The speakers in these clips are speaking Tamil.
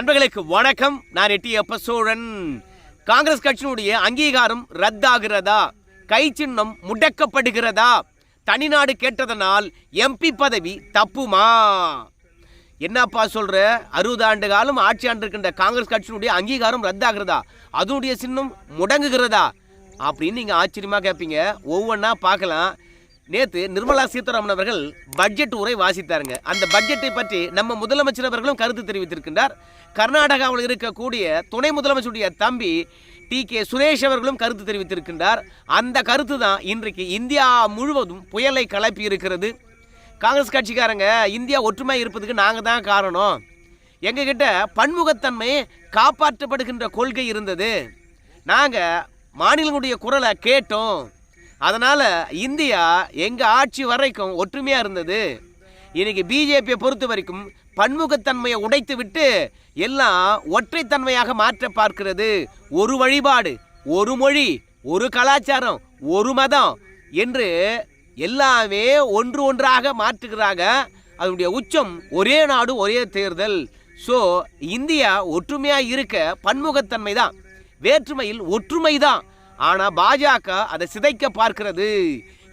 நண்பர்களுக்கு வணக்கம். நான் எட்டி எப்ப சோழன் காங்கிரஸ் கட்சியினுடைய அங்கீகாரம் ரத்தாகிறதா? கை சின்னம் முடக்கப்படுகிறதா? தனிநாடு கேட்டதனால் எம்பி பதவி தப்புமா? என்னப்பா சொல்ற? அறுபது ஆண்டு காலம் ஆட்சி ஆண்டிருக்கின்ற காங்கிரஸ் கட்சியினுடைய அங்கீகாரம் ரத்தாகிறதா? அதனுடைய சின்னம் முடங்குகிறதா? அப்படின்னு நீங்கள் ஆச்சரியமாக கேட்பீங்க ஒவ்வொன்றா பார்க்கலாம். நேத்து நிர்மலா சீதாராமன் அவர்கள் பட்ஜெட் உரை வாசித்தாருங்க. அந்த பட்ஜெட்டை பற்றி நம்ம முதலமைச்சர் அவர்களும் கருத்து தெரிவித்திருக்கின்றார். கர்நாடகாவில் இருக்கக்கூடிய துணை முதலமைச்சருடைய தம்பி டி கே சுரேஷ் அவர்களும் கருத்து தெரிவித்திருக்கின்றார். அந்த கருத்து தான் இன்றைக்கு இந்தியா முழுவதும் புயலை கலப்பி இருக்கிறது. காங்கிரஸ் கட்சிக்காரங்க இந்தியா ஒற்றுமை இருப்பதுக்கு நாங்கள் தான் காரணம். எங்ககிட்ட பன்முகத்தன்மை காப்பாற்றப்படுகின்ற கொள்கை இருந்தது. நாங்கள் மாநிலங்களுடைய குரலை கேட்டோம். அதனால் இந்தியா எங்கள் ஆட்சி வரைக்கும் ஒற்றுமையாக இருந்தது. இன்றைக்கி பிஜேபியை பொறுத்த வரைக்கும் பன்முகத்தன்மையை உடைத்து விட்டு எல்லாம் ஒற்றைத்தன்மையாக மாற்ற பார்க்கிறது. ஒரு வழிபாடு ஒரு மொழி ஒரு கலாச்சாரம் ஒரு மதம் என்று எல்லாமே ஒன்று ஒன்றாக மாற்றுகிறாங்க. அதனுடைய உச்சம் ஒரே நாடு ஒரே தேர்தல். ஸோ இந்தியா ஒற்றுமையாக இருக்க பன்முகத்தன்மை தான் வேற்றுமையில் ஒற்றுமை தான் ஆனால் பாஜக அதை சிதைக்க பார்க்கிறது.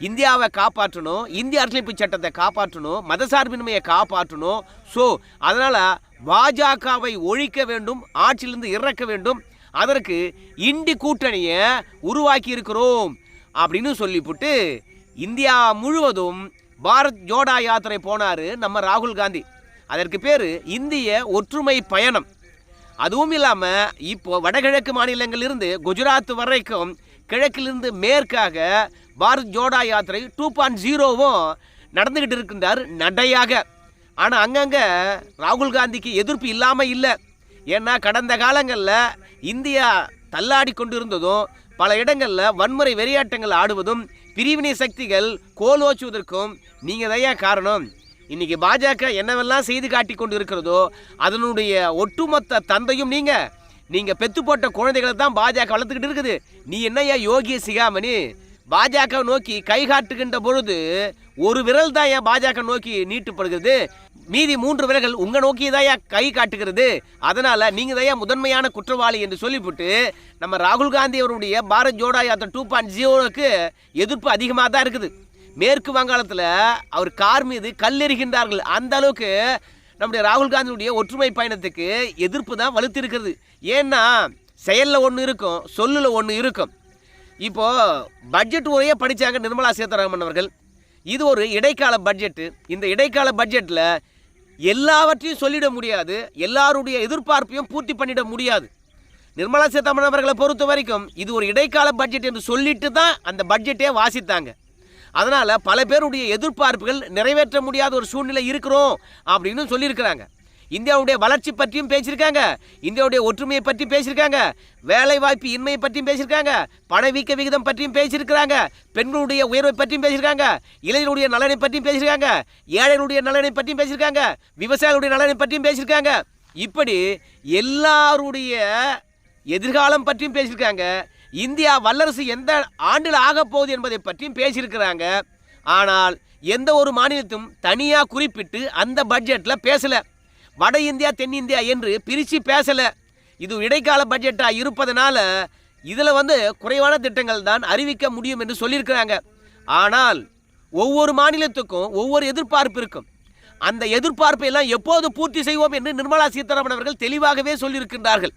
இந்தியாவை காப்பாற்றணும் இந்திய அரசியலமைப்பு சட்டத்தை காப்பாற்றணும் மதசார்பின்மையை காப்பாற்றணும். ஸோ அதனால் பாஜகவை ஒழிக்க வேண்டும் ஆட்சியிலிருந்து இறக்க வேண்டும். அதற்கு இண்டி கூட்டணியை உருவாக்கி இருக்கிறோம் அப்படின்னு சொல்லிவிட்டு இந்தியா முழுவதும் பாரத் ஜோடா யாத்திரை போனார் நம்ம ராகுல் காந்தி. அதற்கு பேர் இந்திய ஒற்றுமை பயணம். அதுவும் இல்லாமல் இப்போ வடகிழக்கு மாநிலங்களிலிருந்து குஜராத் வரைக்கும் கிழக்கிலிருந்து மேற்காக பாரத் ஜோடா யாத்திரை டூ பாயிண்ட் ஜீரோவும் நடந்துக்கிட்டு இருக்கின்றார் நடையாக. ஆனால் அங்கங்கே ராகுல் காந்திக்கு எதிர்ப்பு இல்லாமல் இல்லை. ஏன்னா கடந்த காலங்களில் இந்தியா தள்ளாடி கொண்டிருந்ததும் பல இடங்களில் வன்முறை வெறியாட்டங்கள் ஆடுவதும் பிரிவினை சக்திகள் கோலோச்சுவதற்கும் நீங்கள் தான் காரணம்? இன்னைக்கு பாஜக என்னவெல்லாம் செய்து காட்டி கொண்டு இருக்கிறதோ அதனுடைய ஒட்டுமொத்த தந்தையும் நீங்க. நீங்க பெத்து போட்ட குழந்தைகளை தான் பாஜக வளர்த்துக்கிட்டு இருக்குது. நீ என்னையா யோகிய சிகாமணி? பாஜக நோக்கி கை காட்டுகின்ற பொழுது ஒரு விரல் தான் ஏன் பாஜக நோக்கி நீட்டுப்படுகிறது? மீதி மூன்று விரல்கள் உங்க நோக்கி தான் கை காட்டுகிறது? அதனால நீங்க தான் முதன்மையான குற்றவாளி என்று சொல்லிவிட்டு நம்ம ராகுல் காந்தி அவருடைய பாரத் ஜோடா யாத்திரை டூ பாயிண்ட் ஜீரோவுக்கு எதிர்ப்பு அதிகமாக தான் இருக்குது. மேற்கு வங்காளத்தில் அவர் கார் மீது கல்லெறிகின்றார்கள். அந்த அளவுக்கு நம்முடைய ராகுல் காந்தியுடைய ஒற்றுமை பயணத்துக்கு எதிர்ப்பு தான் வலுத்திருக்கிறது. ஏன்னா செயலில் ஒன்று இருக்கும் சொல்லில் ஒன்று இருக்கும். இப்போது பட்ஜெட் உரையே படித்தாங்க நிர்மலா சீதாராமன் அவர்கள். இது ஒரு இடைக்கால பட்ஜெட்டு இந்த இடைக்கால பட்ஜெட்டில் எல்லாவற்றையும் சொல்லிட முடியாது. எல்லாருடைய எதிர்பார்ப்பையும் பூர்த்தி பண்ணிட முடியாது. நிர்மலா சீதாராமன் அவர்களை பொறுத்த வரைக்கும் இது ஒரு இடைக்கால பட்ஜெட் என்று சொல்லிட்டு தான் அந்த பட்ஜெட்டே வாசித்தாங்க. அதனால் பல பேருடைய எதிர்பார்ப்புகள் நிறைவேற்ற முடியாத ஒரு சூழ்நிலை இருக்கிறோம் அப்படின்னு சொல்லியிருக்கிறாங்க. இந்தியாவுடைய வளர்ச்சி பற்றியும் பேசியிருக்காங்க. இந்தியாவுடைய ஒற்றுமையை பற்றியும் பேசியிருக்காங்க. வேலை வாய்ப்பு இன்மையை பற்றியும் பேசியிருக்காங்க. பணவீக்க விகிதம் பற்றியும் பேசியிருக்கிறாங்க. பெண்களுடைய உயர்வை பற்றியும் பேசியிருக்காங்க. இளைஞருடைய நலனை பற்றியும் பேசியிருக்காங்க. ஏழைகளுடைய நலனை பற்றியும் பேசியிருக்காங்க. விவசாயிகளுடைய நலனை பற்றியும் பேசியிருக்காங்க. இப்படி எல்லாருடைய எதிர்காலம் பற்றியும் பேசியிருக்காங்க. இந்தியா வல்லரசு எந்த ஆண்டில் ஆகப்போகுது என்பதை பற்றியும் பேசியிருக்கிறாங்க. ஆனால் எந்த ஒரு மாநிலத்தும் தனியாக குறிப்பிட்டு அந்த பட்ஜெட்டில் பேசலை. வட இந்தியா தென்னிந்தியா என்று பிரித்து பேசலை. இது இடைக்கால பட்ஜெட்டாக இருப்பதனால இதில் வந்து குறைவான திட்டங்கள் தான் அறிவிக்க முடியும் என்று சொல்லியிருக்கிறாங்க. ஆனால் ஒவ்வொரு மாநிலத்துக்கும் ஒவ்வொரு எதிர்பார்ப்பு இருக்கும். அந்த எதிர்பார்ப்பை எல்லாம் எப்போது பூர்த்தி செய்வோம் என்று நிர்மலா சீதாராமன் அவர்கள் தெளிவாகவே சொல்லியிருக்கின்றார்கள்.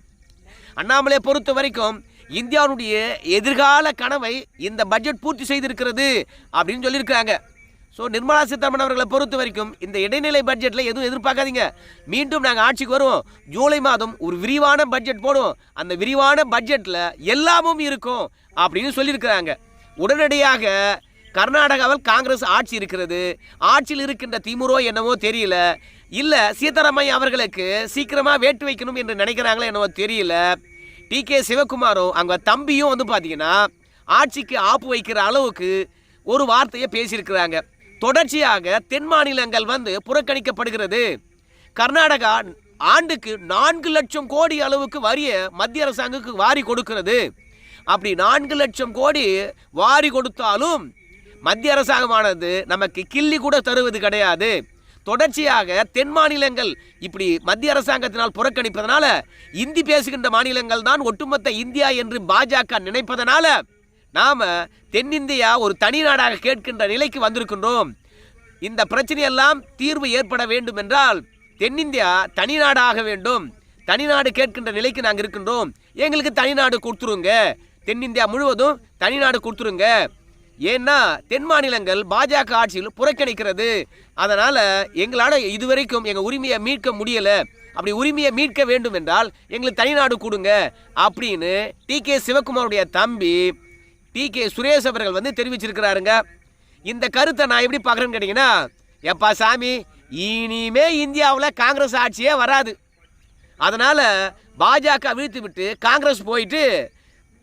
அண்ணாமலை பொறுத்த வரைக்கும் இந்தியாவுடைய எதிர்கால கனவை இந்த பட்ஜெட் பூர்த்தி செய்திருக்கிறது அப்படின்னு சொல்லியிருக்கிறாங்க. ஸோ நிர்மலா சீதாராமன் அவர்களை பொறுத்த வரைக்கும் இந்த இடைநிலை பட்ஜெட்டில் எதுவும் எதிர்பார்க்காதீங்க. மீண்டும் நாங்கள் ஆட்சிக்கு வருவோம். ஜூலை மாதம் ஒரு விரிவான பட்ஜெட் போடுவோம். அந்த விரிவான பட்ஜெட்டில் எல்லாமும் இருக்கும் அப்படின்னு சொல்லியிருக்கிறாங்க. உடனடியாக கர்நாடகாவில் காங்கிரஸ் ஆட்சி இருக்கிறது. ஆட்சியில் இருக்கின்ற திமுறோ என்னவோ தெரியல. இல்லை சீதாராமையா அவர்களுக்கு சீக்கிரமாக வேட்டு வைக்கணும் என்று நினைக்கிறாங்களோ என்னவோ தெரியல. டி கே சிவகுமாரும் அவங்க தம்பியும் வந்து பார்த்தீங்கன்னா ஆட்சிக்கு ஆப்பு வைக்கிற அளவுக்கு ஒரு வார்த்தையை பேசியிருக்கிறாங்க. தொடர்ச்சியாக தென் மாநிலங்கள் வந்து புறக்கணிக்கப்படுகிறது. கர்நாடகா ஆண்டுக்கு நான்கு லட்சம் கோடி அளவுக்கு வரிய மத்திய அரசாங்கத்துக்கு வாரி கொடுக்கிறது. அப்படி நான்கு லட்சம் கோடி வாரி கொடுத்தாலும் மத்திய அரசாங்கமானது நமக்கு கிள்ளி கூட தருவது கிடையாது. தொடர்ச்சியாக தென் மாநிலங்கள் இப்படி மத்திய அரசாங்கத்தினால் புறக்கணிப்பதனால இந்தி பேசுகின்ற மாநிலங்கள் தான் ஒட்டுமொத்த இந்தியா என்று பாஜக நினைப்பதனால நாம தென்னிந்தியா ஒரு தனி நாடாக கேட்கின்ற நிலைக்கு வந்திருக்கின்றோம். இந்த பிரச்சனையெல்லாம் தீர்வு ஏற்பட வேண்டும் என்றால் தென்னிந்தியா தனி நாடாக வேண்டும். தனிநாடு கேட்கின்ற நிலைக்கு நாங்கள் இருக்கின்றோம். எங்களுக்கு தனிநாடு கொடுத்துருங்க. தென்னிந்தியா முழுவதும் தனிநாடு கொடுத்துருங்க. ஏன்னா தென் மாநிலங்கள் பாஜக ஆட்சியில் புறக்கணிக்கிறது. அதனால் எங்களால் இதுவரைக்கும் எங்கள் உரிமையை மீட்க முடியலை. அப்படி உரிமையை மீட்க வேண்டும் என்றால் எங்களுக்கு தனிநாடு கொடுங்க அப்படின்னு டி கே சிவகுமாருடைய தம்பி டி கே சுரேஷ் அவர்கள் வந்து தெரிவிச்சிருக்கிறாருங்க. இந்த கருத்தை நான் எப்படி பார்க்குறேன்னு கேட்டிங்கன்னா எப்பா சாமி இனிமே இந்தியாவில் காங்கிரஸ் ஆட்சியே வராது. அதனால் பாஜக வீழ்த்து விட்டு காங்கிரஸ் போயிட்டு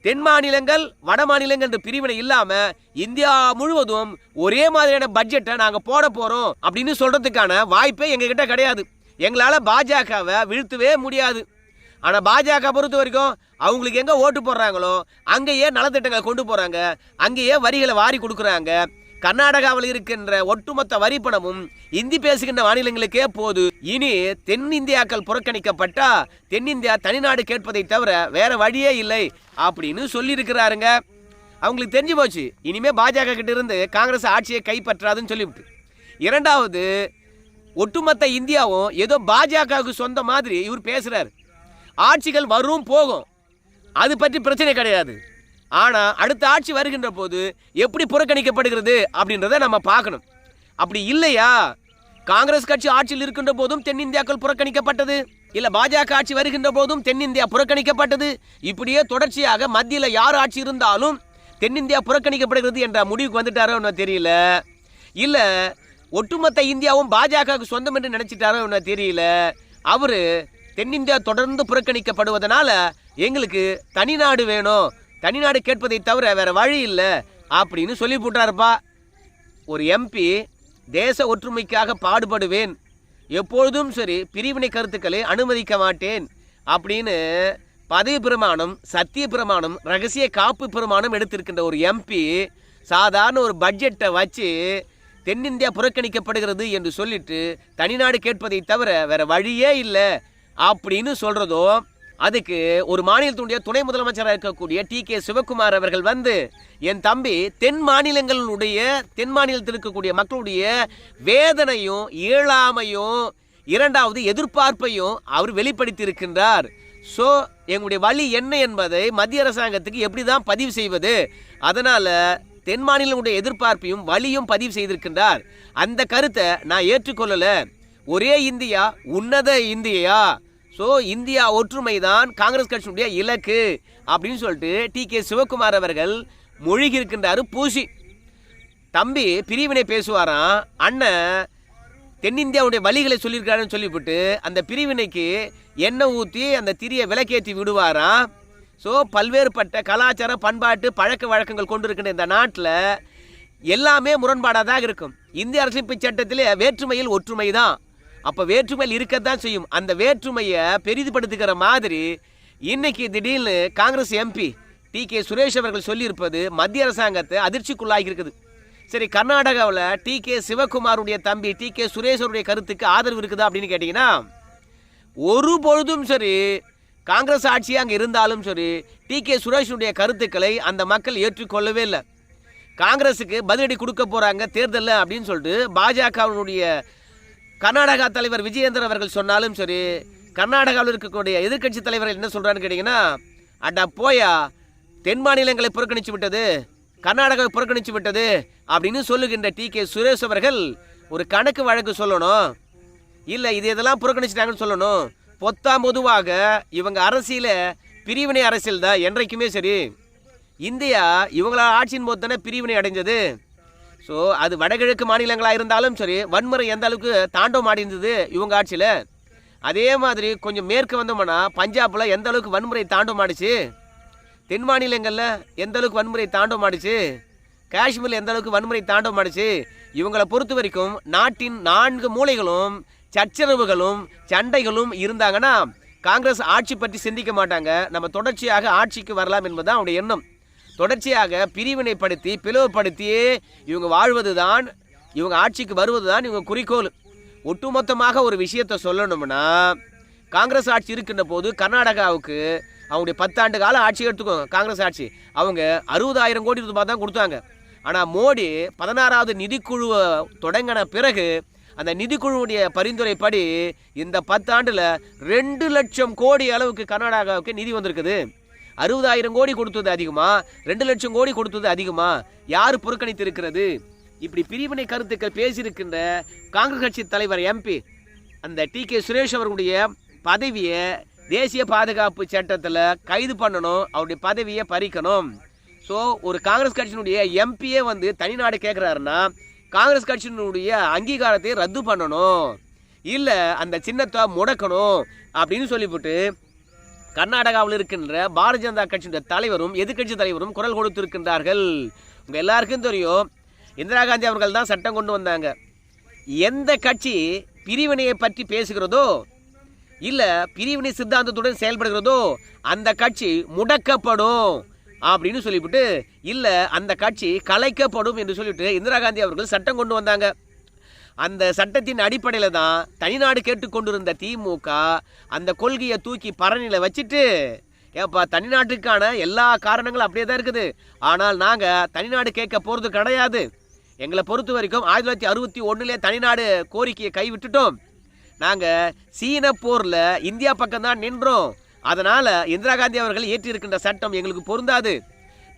தென் மாநிலங்கள் வட மாநிலங்கள் என்ற பிரிவினை இல்லாமல் இந்தியா முழுவதும் ஒரே மாதிரியான பட்ஜெட்டை நாங்கள் போட போகிறோம் அப்படின்னு சொல்கிறதுக்கான வாய்ப்பே எங்ககிட்ட கிடையாது. எங்களால் பாஜகவை வீழ்த்தவே முடியாது. ஆனால் பாஜக பொறுத்த வரைக்கும் அவங்களுக்கு எங்கே ஓட்டு போடுறாங்களோ அங்கேயே நலத்திட்டங்களை கொண்டு போகிறாங்க அங்கேயே வரிகளை வாரி கொடுக்குறாங்க கர்நாடகாவில் இருக்கின்ற ஒட்டுமொத்த வரி பணமும் இந்தி பேசுகின்ற மாநிலங்களுக்கே போது இனி தென்னிந்தியாக்கள் புறக்கணிக்கப்பட்டா தென்னிந்தியா தனிநாடு கேட்பதை தவிர வேற வழியே இல்லை அப்படின்னு சொல்லியிருக்கிறாருங்க. அவங்களுக்கு தெரிஞ்சு போச்சு. இனிமே பாஜக கிட்ட இருந்து காங்கிரஸ் ஆட்சியை கைப்பற்றாதுன்னு சொல்லிவிட்டு. இரண்டாவது ஒட்டுமொத்த இந்தியாவும் ஏதோ பாஜகவுக்கு சொந்த மாதிரி இவர் பேசுறாரு. ஆட்சிகள் வரும் போகும். அது பற்றி பிரச்சனை கிடையாது. ஆனால் அடுத்த ஆட்சி வருகின்ற போது எப்படி புறக்கணிக்கப்படுகிறது அப்படின்றத நம்ம பார்க்கணும். அப்படி இல்லையா? காங்கிரஸ் கட்சி ஆட்சியில் இருக்கின்ற போதும் தென்னிந்தியாக்கள் புறக்கணிக்கப்பட்டது. இல்லை பாஜக ஆட்சி வருகின்ற போதும் தென்னிந்தியா புறக்கணிக்கப்பட்டது. இப்படியே தொடர்ச்சியாக மத்தியில் யார் ஆட்சி இருந்தாலும் தென்னிந்தியா புறக்கணிக்கப்படுகிறது என்ற முடிவுக்கு வந்துட்டாரோ என்ன தெரியல. இல்லை ஒட்டுமொத்த இந்தியாவும் பாஜகவுக்கு சொந்தம் என்று நினைச்சிட்டாரோ என்ன தெரியல. அவர் தென்னிந்தியா தொடர்ந்து புறக்கணிக்கப்படுவதனால எங்களுக்கு தனிநாடு வேணும். தனிநாடு கேட்பதை தவிர வேற வழி இல்லை அப்படின்னு சொல்லி போட்டாருப்பா ஒரு எம்பி தேச ஒற்றுமைக்காக பாடுபடுவேன். எப்பொழுதும் சரி பிரிவினை கருத்துக்களை அனுமதிக்க மாட்டேன் அப்படின்னு பதவி பிரமாணம் சத்திய பிரமாணம் ரகசிய காப்பு பிரமாணம் எடுத்திருக்கின்ற ஒரு எம்பி சாதாரண ஒரு பட்ஜெட்டை வச்சு தென்னிந்தியா புறக்கணிக்கப்படுகிறது என்று சொல்லிட்டு தனிநாடு கேட்பதை தவிர வேற வழியே இல்லை அப்படின்னு சொல்கிறதும் அதுக்கு ஒரு மாநிலத்தினுடைய துணை முதலமைச்சராக இருக்கக்கூடிய டி கே சிவகுமார் அவர்கள் வந்து என் தம்பி தென் மாநிலங்களுடைய தென் மாநிலத்தில் இருக்கக்கூடிய மக்களுடைய வேதனையும் இயலாமையும் இரண்டாவது எதிர்பார்ப்பையும் அவர் வெளிப்படுத்தி இருக்கின்றார் ஸோ எங்களுடைய வழி என்ன என்பதை மத்திய அரசாங்கத்துக்கு எப்படி தான் பதிவு செய்வது? அதனால் தென் மாநிலங்களுடைய எதிர்பார்ப்பையும் வழியும் பதிவு செய்திருக்கின்றார். அந்த கருத்தை நான் ஏற்றுக்கொள்ளலை. ஒரே இந்தியா உன்னத இந்தியா. ஸோ இந்தியா ஒற்றுமை தான் காங்கிரஸ் கட்சியினுடைய இலக்கு அப்படின்னு சொல்லிட்டு டி கே சிவகுமார் அவர்கள் மொழிகி இருக்கின்றாரு பூசி. தம்பி பிரிவினை பேசுவாராம் அண்ணன் தென்னிந்தியாவுடைய வழிகளை சொல்லியிருக்காருன்னு சொல்லிவிட்டு அந்த பிரிவினைக்கு எண்ணெய் ஊற்றி அந்த திரியை விளக்கேற்றி விடுவாராம். ஸோ பல்வேறுபட்ட கலாச்சார பண்பாட்டு பழக்க வழக்கங்கள் கொண்டிருக்கின்ற இந்த நாட்டில் எல்லாமே முரண்பாடாக தான் இருக்கும். இந்திய அரசியலமைப்பு சட்டத்திலே வேற்றுமையில் ஒற்றுமை தான் அப்போ வேற்றுமையில் இருக்கத்தான் செய்யும். அந்த வேற்றுமையை பெரிதுபடுத்துகிற மாதிரி இன்னைக்கு திடீர்னு Congress MP T K Suresh அவர்கள் சொல்லியிருப்பது மத்திய அரசாங்கத்தை அதிர்ச்சிக்குள்ளாகி இருக்குது. சரி கர்நாடகாவில் டி கே சிவகுமாருடைய தம்பி டி கே சுரேஷருடைய கருத்துக்கு ஆதரவு இருக்குதா அப்படின்னு கேட்டிங்கன்னா ஒரு பொழுதும் சரி காங்கிரஸ் ஆட்சி அங்கே இருந்தாலும் சரி டி கே சுரேஷனுடைய கருத்துக்களை அந்த மக்கள் ஏற்றுக்கொள்ளவே இல்லை. காங்கிரஸுக்கு பதிலடி கொடுக்க போகிறாங்க தேர்தலில் அப்படின்னு சொல்லிட்டு பாஜகவினுடைய கர்நாடகா தலைவர் விஜயேந்திரன் அவர்கள் சொன்னாலும் சரி கர்நாடகாவில் இருக்கக்கூடிய எதிர்க்கட்சி தலைவர்கள் என்ன சொல்கிறான்னு கேட்டிங்கன்னா அடா போயா தென் மாநிலங்களை புறக்கணித்து விட்டது கர்நாடகாவை புறக்கணித்து விட்டது அப்படின்னு சொல்லுகின்ற டி கே சுரேஷ் அவர்கள் ஒரு கணக்கு வழக்கு சொல்லணும். இல்லை இது இதெல்லாம் புறக்கணிச்சிட்டாங்கன்னு சொல்லணும். பொத்தா பொதுவாக இவங்க அரசியல பிரிவினை அரசியல் தான் என்றைக்குமே சரி. இந்தியா இவங்களால் ஆட்சியின் போது தானே பிரிவினை அடைஞ்சது. ஸோ அது வடகிழக்கு மாநிலங்களாக இருந்தாலும் சரி வன்முறை எந்த அளவுக்கு தாண்டவம் ஆடி இருந்தது இவங்க ஆட்சியில்? அதே மாதிரி கொஞ்சம் மேற்கு வந்தோம்னா பஞ்சாபில் எந்த அளவுக்கு வன்முறை தாண்டவம் ஆடிச்சு? தென் மாநிலங்களில் எந்த அளவுக்கு வன்முறை தாண்டவம் ஆடிச்சு? காஷ்மீரில் எந்த அளவுக்கு வன்முறை தாண்டவம் ஆடிச்சு? இவங்களை பொறுத்த வரைக்கும் நாட்டின் நான்கு மூலைகளும் சச்சரவுகளும் சண்டைகளும் இருந்தாங்கன்னா காங்கிரஸ் ஆட்சி பற்றி சிந்திக்க மாட்டாங்க. நம்ம தொடர்ச்சியாக ஆட்சிக்கு வரலாம் என்பதுதான் அவனுடைய எண்ணம். தொடர்ச்சியாக பிரிவினைப்படுத்தி பிளவுபடுத்தி இவங்க வாழ்வது தான் இவங்க ஆட்சிக்கு வருவது தான் இவங்க குறிக்கோள். ஒட்டுமொத்தமாக ஒரு விஷயத்தை சொல்லணும்னா காங்கிரஸ் ஆட்சி இருக்கின்ற போது கர்நாடகாவுக்கு அவங்களுடைய பத்தாண்டு கால ஆட்சி எடுத்துக்கோங்க காங்கிரஸ் ஆட்சி. அவங்க அறுபதாயிரம் கோடி ரூபாய் தான் கொடுத்தாங்க. ஆனால் மோடி பதினாறாவது நிதிக்குழுவை தொடங்கின பிறகு அந்த நிதிக்குழுவுடைய பரிந்துரைப்படி இந்த பத்தாண்டில் ரெண்டு லட்சம் கோடி அளவுக்கு கர்நாடகாவுக்கு நிதி வந்திருக்குது. அறுபதாயிரம் கோடி கொடுத்தது அதிகமா? ரெண்டு லட்சம் கோடி கொடுத்தது அதிகமா? யார் புறக்கணித்து இருக்கிறது இப்படி பிரிவினை கருத்துக்கள் பேசியிருக்கின்ற காங்கிரஸ் கட்சி தலைவர் எம்பி அந்த டி கே சுரேஷ் அவர்களுடைய பதவியை தேசிய பாதுகாப்பு சட்டத்தில் கைது பண்ணணும் அவருடைய பதவியை பறிக்கணும். ஸோ ஒரு காங்கிரஸ் கட்சியினுடைய எம்பியே வந்து தனிநாடு கேட்குறாருன்னா காங்கிரஸ் கட்சியினுடைய அங்கீகாரத்தை ரத்து பண்ணணும். இல்லை அந்த சின்னத்தை முடக்கணும் அப்படின்னு சொல்லிவிட்டு கர்நாடகாவில் இருக்கின்ற பாரதிய ஜனதா கட்சியினுடைய தலைவரும் எதிர்க்கட்சி தலைவரும் குரல் கொடுத்திருக்கின்றார்கள். உங்கள் எல்லாருக்கும் தெரியும் இந்திரா காந்தி அவர்கள் தான் சட்டம் கொண்டு வந்தாங்க. எந்த கட்சி பிரிவினையை பற்றி பேசுகிறதோ இல்லை பிரிவினை சித்தாந்தத்துடன் செயல்படுகிறதோ அந்த கட்சி முடக்கப்படும் அப்படின்னு சொல்லிவிட்டு இல்லை அந்த கட்சி கலைக்கப்படும் என்று சொல்லிவிட்டு இந்திரா காந்தி அவர்கள் சட்டம் கொண்டு வந்தாங்க. அந்த சட்டத்தின் அடிப்படையில் தான் தனிநாடு கேட்டுக்கொண்டிருந்த திமுக அந்த கொள்கையை தூக்கி பரணியில் வச்சுட்டு ஏப்பா தனிநாட்டுக்கான எல்லா காரணங்களும் அப்படியே தான் இருக்குது. ஆனால் நாங்கள் தனிநாடு கேட்க போகிறது கிடையாது. எங்களை பொறுத்த வரைக்கும் ஆயிரத்தி தொள்ளாயிரத்தி அறுபத்தி ஒன்றுலே தனிநாடு கோரிக்கையை கைவிட்டுட்டோம். நாங்கள் சீன போரில் இந்தியா பக்கம்தான் நின்றோம். அதனால் இந்திரா காந்தி அவர்கள் ஏற்றிருக்கின்ற சட்டம் எங்களுக்கு பொருந்தாது.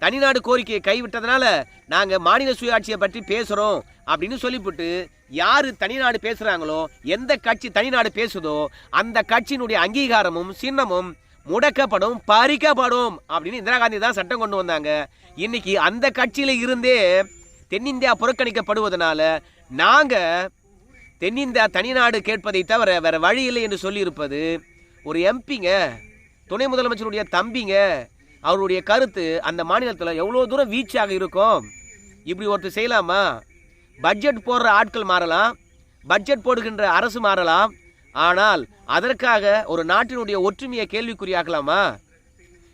தனிநாடு கோரிக்கையை கைவிட்டதுனால நாங்கள் மாநில சுயாட்சியை பற்றி பேசுகிறோம் அப்படின்னு சொல்லிவிட்டு யார் தனிநாடு பேசுகிறாங்களோ எந்த கட்சி தனிநாடு பேசுதோ அந்த கட்சியினுடைய அங்கீகாரமும் சின்னமும் முடக்கப்படும் பறிக்கப்படும் அப்படின்னு இந்திரா காந்தி தான் சட்டம் கொண்டு வந்தாங்க. இன்னைக்கு அந்த கட்சியில் இருந்தே தென்னிந்தியா புறக்கணிக்கப்படுவதனால நாங்கள் தென்னிந்தியா தனிநாடு கேட்பதை தவிர வேறு வழி இல்லை என்று சொல்லியிருப்பது ஒரு எம்பிங்க துணை முதலமைச்சருடைய தம்பிங்க அவருடைய கருத்து அந்த மாநிலத்தில் எவ்வளோ தூரம் வீச்சாக இருக்கும்? இப்படி ஒருத்தர் செய்யலாமா? பட்ஜெட் போடுற ஆட்கள் மாறலாம். பட்ஜெட் போடுகின்ற அரசு மாறலாம். ஆனால் அதற்காக ஒரு நாட்டினுடைய ஒற்றுமையை கேள்விக்குறியாக்கலாமா?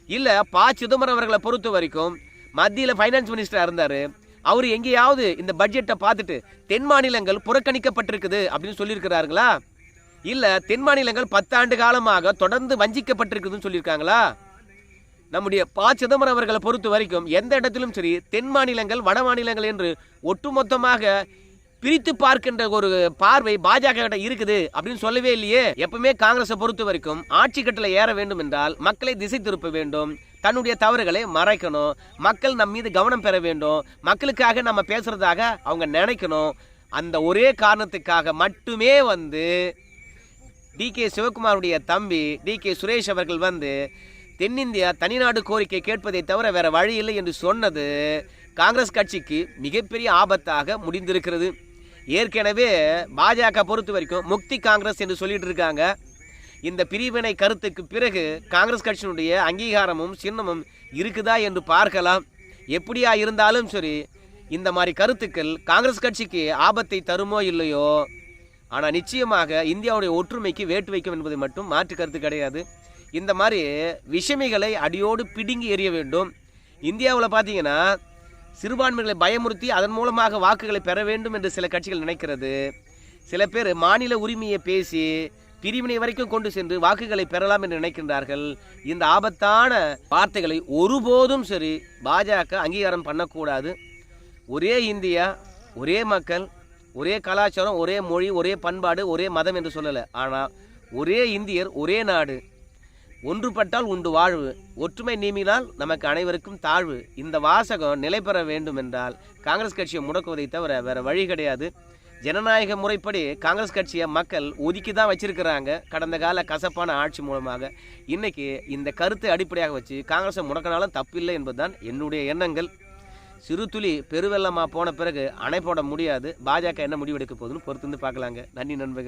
இல்லை ப. சிதம்பரம் அவர்களை பொறுத்த வரைக்கும் மத்தியில் ஃபைனான்ஸ் மினிஸ்டராக இருந்தார். அவர் எங்கேயாவது இந்த பட்ஜெட்டை பார்த்துட்டு தென் மாநிலங்கள் புறக்கணிக்கப்பட்டிருக்குது அப்படின்னு சொல்லியிருக்கிறார்களா? இல்லை தென் மாநிலங்கள் பத்தாண்டு காலமாக தொடர்ந்து வஞ்சிக்கப்பட்டிருக்குதுன்னு சொல்லியிருக்காங்களா? நம்முடைய ப சிதம்பரம் அவர்களை பொறுத்த வரைக்கும் எந்த இடத்திலும் சரி தென் மாநிலங்கள் வட மாநிலங்கள் என்று ஒட்டுமொத்தமாக பிரித்து பார்க்கின்ற ஒரு பார்வை பாஜக கிட்ட இருக்குது அப்படின்னு சொல்லவே இல்லையே. எப்பவுமே காங்கிரஸை பொறுத்த வரைக்கும் ஆட்சி கட்டில ஏற வேண்டும் என்றால் மக்களை திசை திருப்ப வேண்டும் தன்னுடைய தவறுகளை மறைக்கணும் மக்கள் நம் மீது கவனம் பெற வேண்டும் மக்களுக்காக நம்ம பேசுறதாக அவங்க நினைக்கணும். அந்த ஒரே காரணத்துக்காக மட்டுமே வந்து டி கே சிவகுமாருடைய தம்பி டி கே சுரேஷ் அவர்கள் வந்து தென்னிந்தியா தனிநாடு கோரிக்கை கேட்பதை தவிர வேற வழி இல்லை என்று சொன்னது காங்கிரஸ் கட்சிக்கு மிகப்பெரிய ஆபத்தாக முடிந்திருக்கிறது. ஏற்கனவே பாஜக பொறுத்த வரைக்கும் முக்தி காங்கிரஸ் என்று சொல்லிட்டு இருக்காங்க. இந்த பிரிவினை கருத்துக்கு பிறகு காங்கிரஸ் கட்சியினுடைய அங்கீகாரமும் சின்னமும் இருக்குதா என்று பார்க்கலாம். எப்படியா இருந்தாலும் சரி இந்த மாதிரி கருத்துக்கள் காங்கிரஸ் கட்சிக்கு ஆபத்தை தருமோ இல்லையோ? ஆனால் நிச்சயமாக இந்தியாவுடைய ஒற்றுமைக்கு வேட்டு வைக்கும் என்பது மட்டும் மாற்று கருத்து கிடையாது. இந்த மாதிரி விஷமிகளை அடியோடு பிடுங்கி எறிய வேண்டும். இந்தியாவில் பார்த்தீங்கன்னா சிறுபான்மைகளை பயமுறுத்தி அதன் மூலமாக வாக்குகளை பெற வேண்டும் என்று சில கட்சிகள் நினைக்கிறது. சில பேர் மாநில உரிமையை பேசி பிரிவினை வரைக்கும் கொண்டு சென்று வாக்குகளை பெறலாம் என்று நினைக்கின்றார்கள். இந்த ஆபத்தான வார்த்தைகளை ஒருபோதும் சரி பாஜக அங்கீகாரம் பண்ணக்கூடாது. ஒரே இந்தியா ஒரே மக்கள் ஒரே கலாச்சாரம் ஒரே மொழி ஒரே பண்பாடு ஒரே மதம் என்று சொல்லலை. ஆனால் ஒரே இந்தியர் ஒரே நாடு ஒன்றுபட்டால் உண்டு வாழ்வு. ஒற்றுமை நீமினால் நமக்கு அனைவருக்கும் தாழ்வு. இந்த வாசகம் நிலை பெற வேண்டும் என்றால் காங்கிரஸ் கட்சியை முடக்குவதை தவிர வேற வழி கிடையாது. ஜனநாயக முறைப்படி காங்கிரஸ் கட்சியை மக்கள் ஒதுக்கி தான் வச்சிருக்கிறாங்க. கடந்த கால கசப்பான ஆட்சி மூலமாக. இன்னைக்கு இந்த கருத்தை அடிப்படையாக வச்சு காங்கிரஸை முடக்கினாலும் தப்பில்லை என்பதுதான் என்னுடைய எண்ணங்கள். சிறு துளி பெருவெள்ளமாக போன பிறகு அணை போட முடியாது. பாஜக என்ன முடிவெடுக்க போகுதுன்னு பொறுத்து பார்க்கலாங்க. நன்றி நண்பர்கள்.